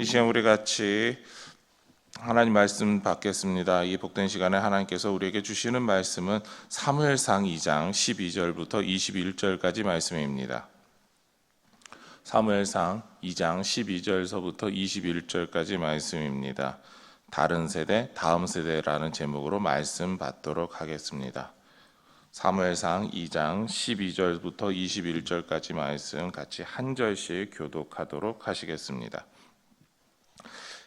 이 시간 우리 같이 하나님 말씀 받겠습니다. 이 복된 시간에 하나님께서 우리에게 주시는 말씀은 사무엘상 2장 12절부터 21절까지 말씀입니다. 사무엘상 2장 12절서부터 21절까지 말씀입니다. 다른 세대, 다음 세대라는 제목으로 말씀 받도록 하겠습니다. 사무엘상 2장 12절부터 21절까지 말씀 같이 한 절씩 교독하도록 하시겠습니다.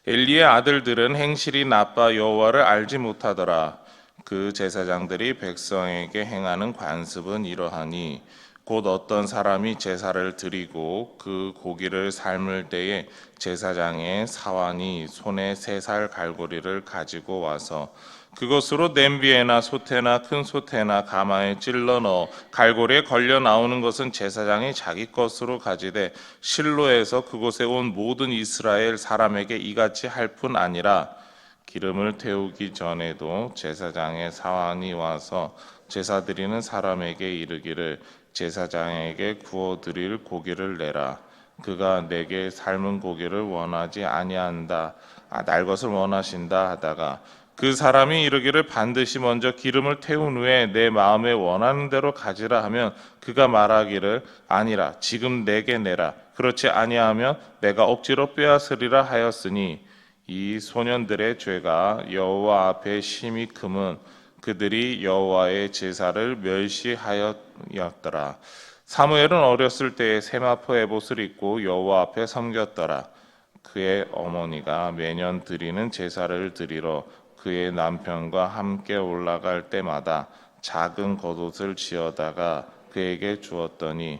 엘리의 아들들은 행실이 나빠 여호와를 알지 못하더라. 그 제사장들이 백성에게 행하는 관습은 이러하니 곧 어떤 사람이 제사를 드리고 그 고기를 삶을 때에 제사장의 사환이 손에 세 살 갈고리를 가지고 와서 그것으로 냄비에나 소태나 큰 소태나 가마에 찔러 넣어 갈고리에 걸려 나오는 것은 제사장이 자기 것으로 가지되 실로에서 그곳에 온 모든 이스라엘 사람에게 이같이 할 뿐 아니라 기름을 태우기 전에도 제사장의 사환이 와서 제사 드리는 사람에게 이르기를 제사장에게 구워 드릴 고기를 내라. 그가 내게 삶은 고기를 원하지 아니한다. 아, 날 것을 원하신다 하다가 그 사람이 이르기를 반드시 먼저 기름을 태운 후에 내 마음에 원하는 대로 가지라 하면 그가 말하기를 아니라 지금 내게 내라. 그렇지 아니하면 내가 억지로 빼앗으리라 하였으니 이 소년들의 죄가 여호와 앞에 심히 금은 그들이 여호와의 제사를 멸시하였더라. 사무엘은 어렸을 때에 세마포 에봇을 입고 여호와 앞에 섬겼더라. 그의 어머니가 매년 드리는 제사를 드리러 그의 남편과 함께 올라갈 때마다 작은 겉옷을 지어다가 그에게 주었더니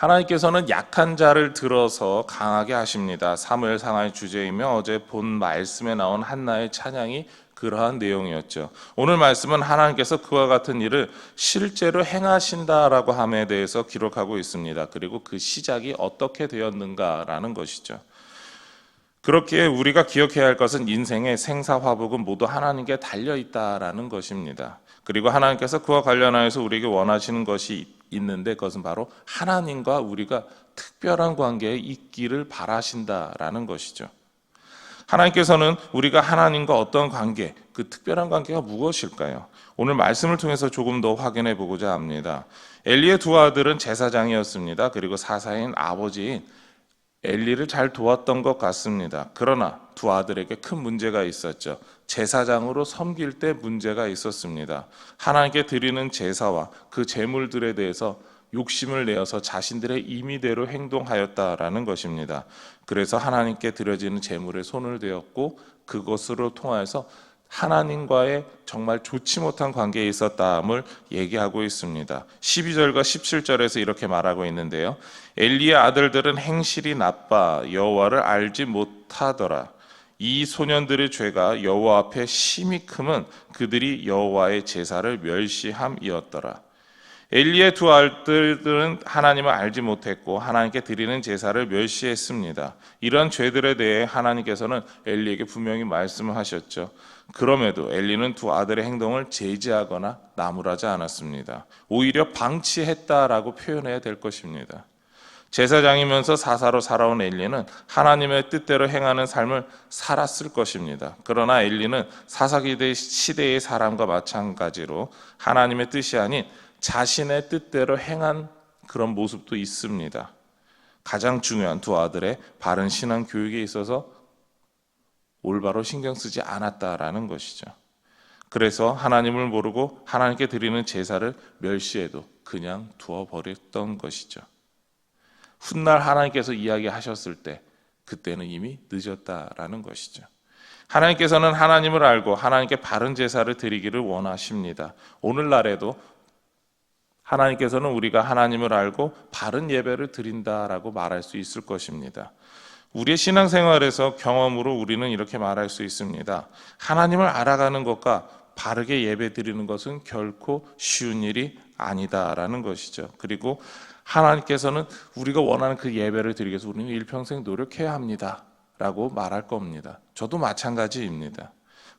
하나님께서는 약한 자를 들어서 강하게 하십니다. 사무엘 상하의 주제이며 어제 본 말씀에 나온 한나의 찬양이 그러한 내용이었죠. 오늘 말씀은 하나님께서 그와 같은 일을 실제로 행하신다라고 함에 대해서 기록하고 있습니다. 그리고 그 시작이 어떻게 되었는가라는 것이죠. 그렇게 우리가 기억해야 할 것은 인생의 생사화복은 모두 하나님께 달려 있다라는 것입니다. 그리고 하나님께서 그와 관련하여서 우리에게 원하시는 것이 있는데 그것은 바로 하나님과 우리가 특별한 관계에 있기를 바라신다라는 것이죠. 하나님께서는 우리가 하나님과 어떤 관계, 그 특별한 관계가 무엇일까요? 오늘 말씀을 통해서 조금 더 확인해 보고자 합니다. 엘리의 두 아들은 제사장이었습니다. 그리고 사사인 아버지인 엘리를 잘 도왔던 것 같습니다. 그러나 두 아들에게 큰 문제가 있었죠. 제사장으로 섬길 때 문제가 있었습니다. 하나님께 드리는 제사와 그 제물들에 대해서 욕심을 내어서 자신들의 임의대로 행동하였다라는 것입니다. 그래서 하나님께 드려지는 제물에 손을 대었고 그것으로 통하여서 하나님과의 정말 좋지 못한 관계에 있었다함을 얘기하고 있습니다. 12절과 17절에서 이렇게 말하고 있는데요. 엘리의 아들들은 행실이 나빠 여호와를 알지 못하더라. 이 소년들의 죄가 여호와 앞에 심히 크면 그들이 여호와의 제사를 멸시함이었더라. 엘리의 두 아들들은 하나님을 알지 못했고 하나님께 드리는 제사를 멸시했습니다. 이런 죄들에 대해 하나님께서는 엘리에게 분명히 말씀을 하셨죠. 그럼에도 엘리는 두 아들의 행동을 제지하거나 나무라지 않았습니다. 오히려 방치했다라고 표현해야 될 것입니다. 제사장이면서 사사로 살아온 엘리는 하나님의 뜻대로 행하는 삶을 살았을 것입니다. 그러나 엘리는 사사기대 시대의 사람과 마찬가지로 하나님의 뜻이 아닌 자신의 뜻대로 행한 그런 모습도 있습니다. 가장 중요한 두 아들의 바른 신앙 교육에 있어서 올바로 신경 쓰지 않았다라는 것이죠. 그래서 하나님을 모르고 하나님께 드리는 제사를 멸시해도 그냥 두어 버렸던 것이죠. 훗날 하나님께서 이야기하셨을 때 그때는 이미 늦었다라는 것이죠. 하나님께서는 하나님을 알고 하나님께 바른 제사를 드리기를 원하십니다. 오늘날에도 하나님께서는 우리가 하나님을 알고 바른 예배를 드린다라고 말할 수 있을 것입니다. 우리의 신앙생활에서 경험으로 우리는 이렇게 말할 수 있습니다. 하나님을 알아가는 것과 바르게 예배 드리는 것은 결코 쉬운 일이 아니다라는 것이죠. 그리고 하나님께서는 우리가 원하는 그 예배를 드리기 위해서 우리는 일평생 노력해야 합니다 라고 말할 겁니다. 저도 마찬가지입니다.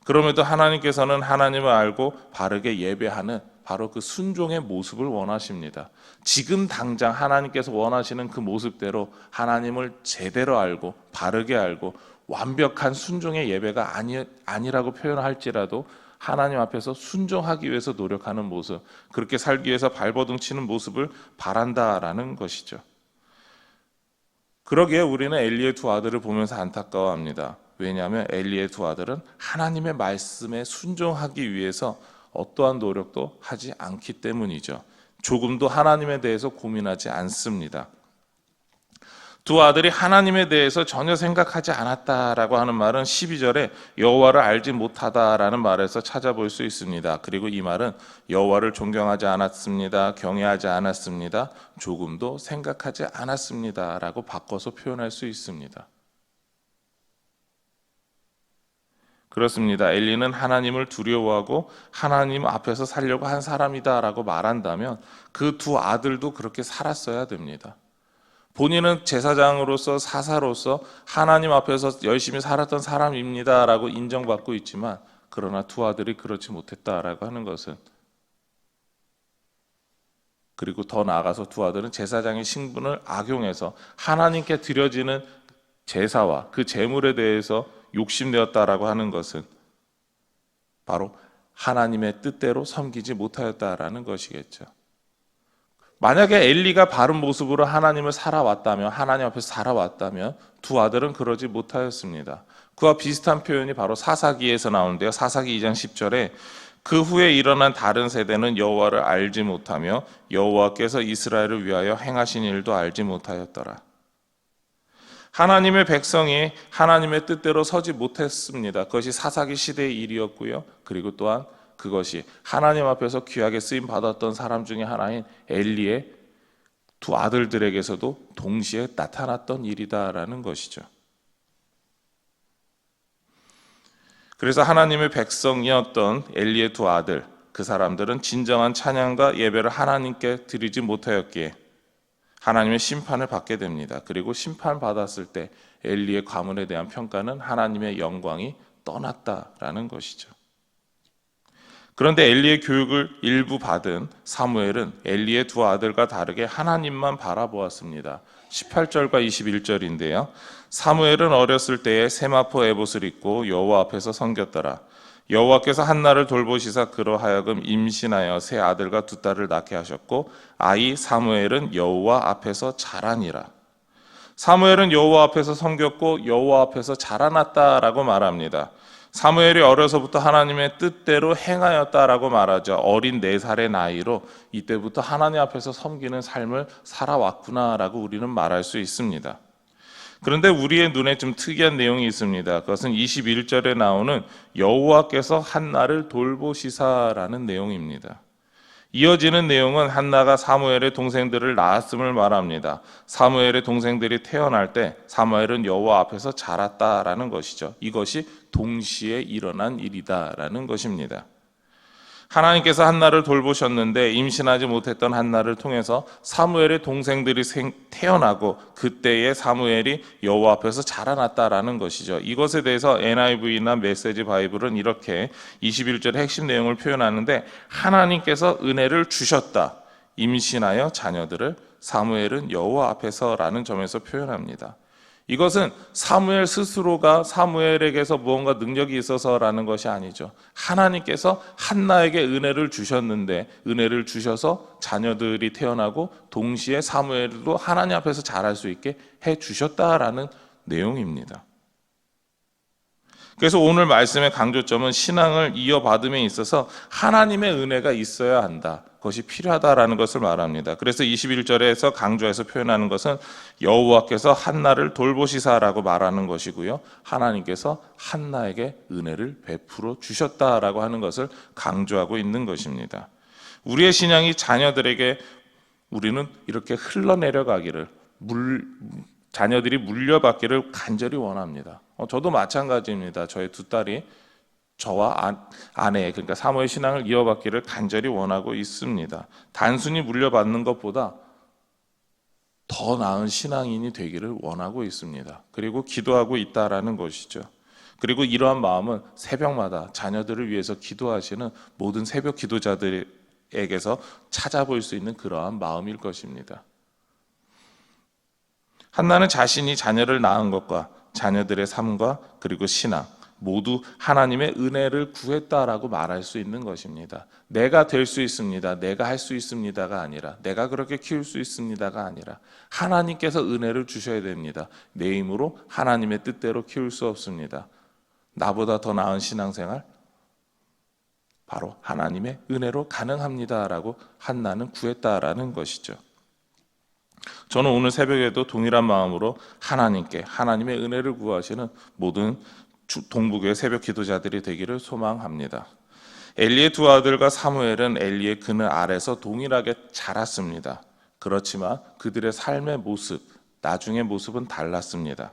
그럼에도 하나님께서는 하나님을 알고 바르게 예배하는 바로 그 순종의 모습을 원하십니다. 지금 당장 하나님께서 원하시는 그 모습대로 하나님을 제대로 알고 바르게 알고 완벽한 순종의 예배가 아니, 아니라고 표현할지라도 하나님 앞에서 순종하기 위해서 노력하는 모습, 그렇게 살기 위해서 발버둥 치는 모습을 바란다라는 것이죠. 그러기에 우리는 엘리의 두 아들을 보면서 안타까워합니다. 왜냐하면 엘리의 두 아들은 하나님의 말씀에 순종하기 위해서 어떠한 노력도 하지 않기 때문이죠. 조금도 하나님에 대해서 고민하지 않습니다. 두 아들이 하나님에 대해서 전혀 생각하지 않았다라고 하는 말은 12절에 여호와를 알지 못하다라는 말에서 찾아볼 수 있습니다. 그리고 이 말은 여호와를 존경하지 않았습니다. 경외하지 않았습니다. 조금도 생각하지 않았습니다라고 바꿔서 표현할 수 있습니다. 그렇습니다. 엘리는 하나님을 두려워하고 하나님 앞에서 살려고 한 사람이다라고 말한다면 그 두 아들도 그렇게 살았어야 됩니다. 본인은 제사장으로서 사사로서 하나님 앞에서 열심히 살았던 사람입니다라고 인정받고 있지만 그러나 두 아들이 그렇지 못했다라고 하는 것은 그리고 더 나아가서 두 아들은 제사장의 신분을 악용해서 하나님께 드려지는 제사와 그 제물에 대해서 욕심내었다라고 하는 것은 바로 하나님의 뜻대로 섬기지 못하였다라는 것이겠죠. 만약에 엘리가 바른 모습으로 하나님을 살아왔다면 하나님 앞에서 살아왔다면 두 아들은 그러지 못하였습니다. 그와 비슷한 표현이 바로 사사기에서 나오는데요. 사사기 2장 10절에 그 후에 일어난 다른 세대는 여호와를 알지 못하며 여호와께서 이스라엘을 위하여 행하신 일도 알지 못하였더라. 하나님의 백성이 하나님의 뜻대로 서지 못했습니다. 그것이 사사기 시대의 일이었고요. 그리고 또한 그것이 하나님 앞에서 귀하게 쓰임 받았던 사람 중에 하나인 엘리의 두 아들들에게서도 동시에 나타났던 일이다라는 것이죠. 그래서 하나님의 백성이었던 엘리의 두 아들, 그 사람들은 진정한 찬양과 예배를 하나님께 드리지 못하였기에 하나님의 심판을 받게 됩니다. 그리고 심판 받았을 때 엘리의 가문에 대한 평가는 하나님의 영광이 떠났다라는 것이죠. 그런데 엘리의 교육을 일부 받은 사무엘은 엘리의 두 아들과 다르게 하나님만 바라보았습니다. 18절과 21절인데요. 사무엘은 어렸을 때에 세마포 에봇을 입고 여호와 앞에서 섬겼더라. 여호와께서 한나를 돌보시사 그로 하여금 임신하여 세 아들과 두 딸을 낳게 하셨고 아이 사무엘은 여호와 앞에서 자라니라. 사무엘은 여호와 앞에서 섬겼고 여호와 앞에서 자라났다라고 말합니다. 사무엘이 어려서부터 하나님의 뜻대로 행하였다라고 말하죠. 어린 네 살의 나이로 이때부터 하나님 앞에서 섬기는 삶을 살아왔구나라고 우리는 말할 수 있습니다. 그런데 우리의 눈에 좀 특이한 내용이 있습니다. 그것은 21절에 나오는 여호와께서 한나를 돌보시사라는 내용입니다. 이어지는 내용은 한나가 사무엘의 동생들을 낳았음을 말합니다. 사무엘의 동생들이 태어날 때 사무엘은 여호와 앞에서 자랐다라는 것이죠. 이것이 동시에 일어난 일이다라는 것입니다. 하나님께서 한나를 돌보셨는데 임신하지 못했던 한나를 통해서 사무엘의 동생들이 태어나고 그때의 사무엘이 여호와 앞에서 자라났다라는 것이죠. 이것에 대해서 NIV나 메시지 바이블은 이렇게 21절 핵심 내용을 표현하는데 하나님께서 은혜를 주셨다. 임신하여 자녀들을 사무엘은 여호와 앞에서라는 점에서 표현합니다. 이것은 사무엘 스스로가 사무엘에게서 무언가 능력이 있어서라는 것이 아니죠. 하나님께서 한나에게 은혜를 주셨는데 은혜를 주셔서 자녀들이 태어나고 동시에 사무엘도 하나님 앞에서 잘할 수 있게 해 주셨다라는 내용입니다. 그래서 오늘 말씀의 강조점은 신앙을 이어받음에 있어서 하나님의 은혜가 있어야 한다. 그것이 필요하다라는 것을 말합니다. 그래서 21절에서 강조해서 표현하는 것은 여호와께서 한나를 돌보시사라고 말하는 것이고요. 하나님께서 한나에게 은혜를 베풀어 주셨다라고 하는 것을 강조하고 있는 것입니다. 우리의 신앙이 자녀들에게 우리는 이렇게 흘러내려가기를 물 자녀들이 물려받기를 간절히 원합니다. 어, 저도 마찬가지입니다. 저의 두 딸이 저와 아- 아내 그러니까 사모의 신앙을 이어받기를 간절히 원하고 있습니다. 단순히 물려받는 것보다 더 나은 신앙인이 되기를 원하고 있습니다. 그리고 기도하고 있다라는 것이죠. 그리고 이러한 마음은 새벽마다 자녀들을 위해서 기도하시는 모든 새벽 기도자들에게서 찾아볼 수 있는 그러한 마음일 것입니다. 한나는 자신이 자녀를 낳은 것과 자녀들의 삶과 그리고 신앙 모두 하나님의 은혜를 구했다라고 말할 수 있는 것입니다. 내가 될 수 있습니다. 내가 할 수 있습니다가 아니라 내가 그렇게 키울 수 있습니다가 아니라 하나님께서 은혜를 주셔야 됩니다. 내 힘으로 하나님의 뜻대로 키울 수 없습니다. 나보다 더 나은 신앙생활 바로 하나님의 은혜로 가능합니다라고 한나는 구했다라는 것이죠. 저는 오늘 새벽에도 동일한 마음으로 하나님께 하나님의 은혜를 구하시는 모든 주- 동북의 새벽 기도자들이 되기를 소망합니다. 엘리의 두 아들과 사무엘은 엘리의 그늘 아래서 동일하게 자랐습니다. 그렇지만 그들의 삶의 모습, 나중의 모습은 달랐습니다.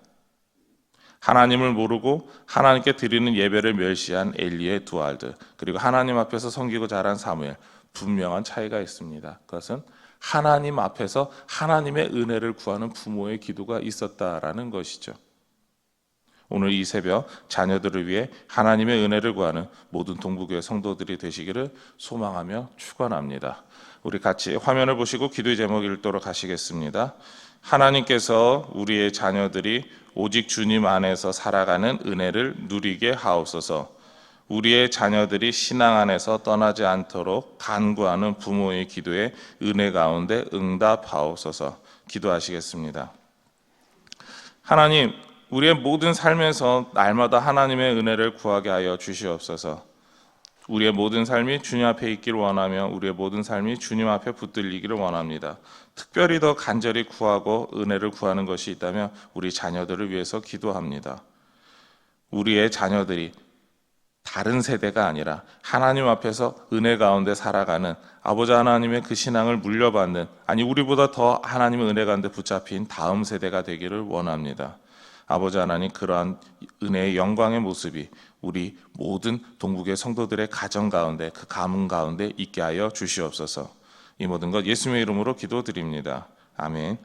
하나님을 모르고 하나님께 드리는 예배를 멸시한 엘리의 두 아들, 그리고 하나님 앞에서 섬기고 자란 사무엘, 분명한 차이가 있습니다. 그것은 하나님 앞에서 하나님의 은혜를 구하는 부모의 기도가 있었다라는 것이죠. 오늘 이 새벽 자녀들을 위해 하나님의 은혜를 구하는 모든 동부교회 성도들이 되시기를 소망하며 축원합니다. 우리 같이 화면을 보시고 기도의 제목 읽도록 하시겠습니다. 하나님께서 우리의 자녀들이 오직 주님 안에서 살아가는 은혜를 누리게 하옵소서. 우리의 자녀들이 신앙 안에서 떠나지 않도록 간구하는 부모의 기도에 은혜 가운데 응답하옵소서. 기도하시겠습니다. 하나님, 우리의 모든 삶에서 날마다 하나님의 은혜를 구하게 하여 주시옵소서. 우리의 모든 삶이 주님 앞에 있기를 원하며 우리의 모든 삶이 주님 앞에 붙들리기를 원합니다. 특별히 더 간절히 구하고 은혜를 구하는 것이 있다면 우리 자녀들을 위해서 기도합니다. 우리의 자녀들이 다른 세대가 아니라 하나님 앞에서 은혜 가운데 살아가는 아버지 하나님의 그 신앙을 물려받는 아니 우리보다 더 하나님의 은혜 가운데 붙잡힌 다음 세대가 되기를 원합니다. 아버지 하나님 그러한 은혜의 영광의 모습이 우리 모든 동국의 성도들의 가정 가운데 그 가문 가운데 있게 하여 주시옵소서. 이 모든 것 예수님의 이름으로 기도드립니다. 아멘.